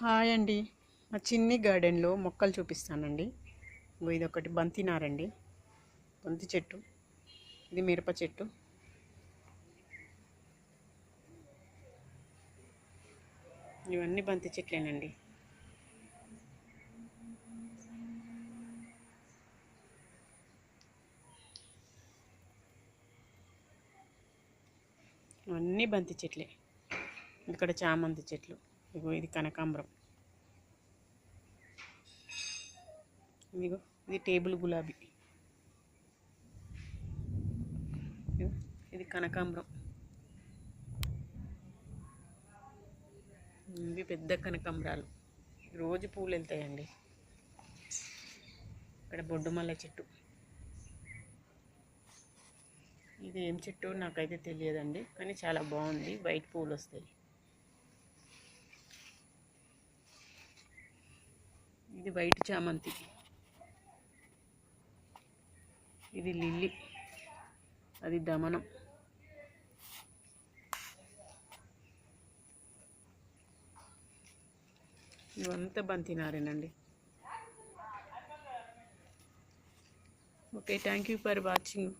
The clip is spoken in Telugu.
హాయ్ అండి. మా చిన్ని గార్డెన్లో మొక్కలు చూపిస్తానండి. ఇది ఒకటి బంతి నారండి. బంతి చెట్టు. ఇది మిరప చెట్టు. ఇవన్నీ బంతి చెట్లేనండి. ఇవన్నీ బంతి చెట్లే. ఇక్కడ చామంతి చెట్లు. ఇగో ఇది కనకాంబరం. ఇదిగో ఇది టేబుల్ గులాబీ. ఇది కనకాంబరం. ఇవి పెద్ద కనకాంబరాలు. రోజు పూలు వెళ్తాయండి. ఇక్కడ బొడ్డు మల్ల చెట్టు. ఇది ఏం చెట్టు నాకైతే తెలియదండి కానీ చాలా బాగుంది. వైట్ పూలు వస్తాయి. ఇది వైట్ చామంతి. ఇది లిల్లీ. అది దమనం. ఇవంతా బంతినారేనండి okay thank you for watching.